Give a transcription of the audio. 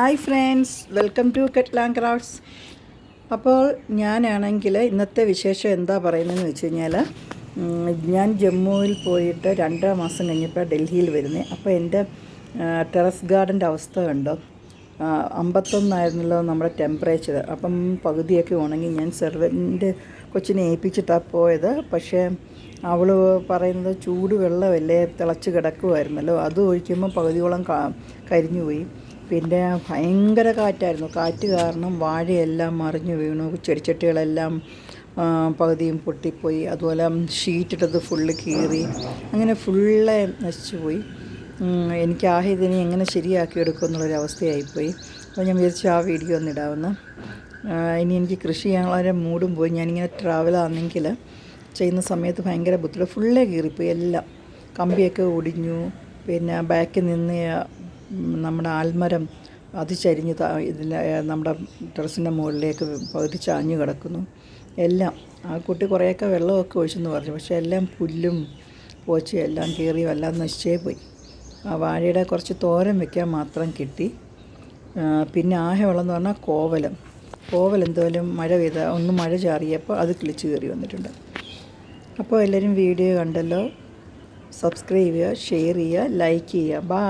Hi friends welcome to കെറ്റ്ലാൻ crafts. അപ്പോൾ ഞാനാണെങ്കിൽ ഇന്നത്തെ വിശേഷം എന്താ പറയുന്നതെന്ന് വെച്ച് കഴിഞ്ഞാൽ ഞാൻ ജമ്മുവിൽ പോയിട്ട് രണ്ടര മാസം കഴിഞ്ഞപ്പോൾ ഡൽഹിയിൽ വരുന്നത് അപ്പോൾ എന്റെ ടെറസ് ഗാർഡന്റെ അവസ്ഥ കണ്ടോ? അമ്പത്തൊന്നായിരുന്നല്ലോ നമ്മുടെ ടെമ്പറേച്ചർ അപ്പം പകുതിയൊക്കെ ഉണങ്ങി ഞാൻ സെർവന്റെ കൊച്ചിനെ ഏൽപ്പിച്ചിട്ടാണ് പോയത്. പക്ഷേ അവൾ പറയുന്നത് ചൂട് വെള്ളമല്ലേ തിളച്ച് കിടക്കുമായിരുന്നല്ലോ അത് ഒഴിക്കുമ്പോൾ പകുതിയോളം കരിഞ്ഞുപോയി. കരിഞ്ഞു പോയി പിന്നെ ഭയങ്കര കാറ്റായിരുന്നു. കാറ്റ് കാരണം വാഴയെല്ലാം മറിഞ്ഞു വീണു. ചെടിച്ചട്ടികളെല്ലാം പകുതിയും പൊട്ടിപ്പോയി. അതുപോലെ ഷീറ്റിട്ടത് ഫുള്ള് കീറി. അങ്ങനെ ഫുള്ള് നശിച്ചു പോയി. എനിക്ക് ആ ഇതിനെ എങ്ങനെ ശരിയാക്കി എടുക്കും എന്നുള്ളൊരവസ്ഥയായിപ്പോയി അപ്പോൾ ഞാൻ വിചാരിച്ചു ആ വീഡിയോ ഒന്ന് ഇടാമെന്ന് ഇനി എനിക്ക് കൃഷി ചെയ്യാനുള്ള മൂടും പോയി. ഞാനിങ്ങനെ ട്രാവലാണെങ്കിൽ ചെയ്യുന്ന സമയത്ത് ഭയങ്കര ബുദ്ധിമുട്ട്. ഫുള്ളേ കീറിപ്പോയി എല്ലാം. കമ്പിയൊക്കെ ഒടിഞ്ഞു. പിന്നെ ബാക്കിൽ നിന്ന് നമ്മുടെ ആൽമരം അത് ചരിഞ്ഞ് ഇതിൽ നമ്മുടെ ടെറസിന്റെ മുകളിലേക്ക് പകുതി ചാഞ്ഞു കിടക്കുന്നു. എല്ലാം ആ കുട്ടി കുറേയൊക്കെ വെള്ളമൊക്കെ ഒഴിച്ചെന്ന് പറഞ്ഞു. പക്ഷേ എല്ലാം പുല്ലും പോച്ചയും എല്ലാം കീറിയും എല്ലാം നശിച്ചേ പോയി. ആ വാഴയുടെ കുറച്ച് തോരൻ വെക്കാൻ മാത്രം കിട്ടി. പിന്നെ ആകെ എന്ന് പറഞ്ഞാൽ കോവലം. കോവൽ എന്തോലും മഴ പെയ്ത ഒന്ന് മഴ ചാറിയപ്പോൾ അത് കിളിച്ച് കയറി വന്നിട്ടുണ്ട്. അപ്പോൾ എല്ലാവരും വീഡിയോ കണ്ടല്ലോ. സബ്സ്ക്രൈബ് ചെയ്യുക ഷെയർ ചെയ്യുക ലൈക്ക് ചെയ്യുക. ബായ്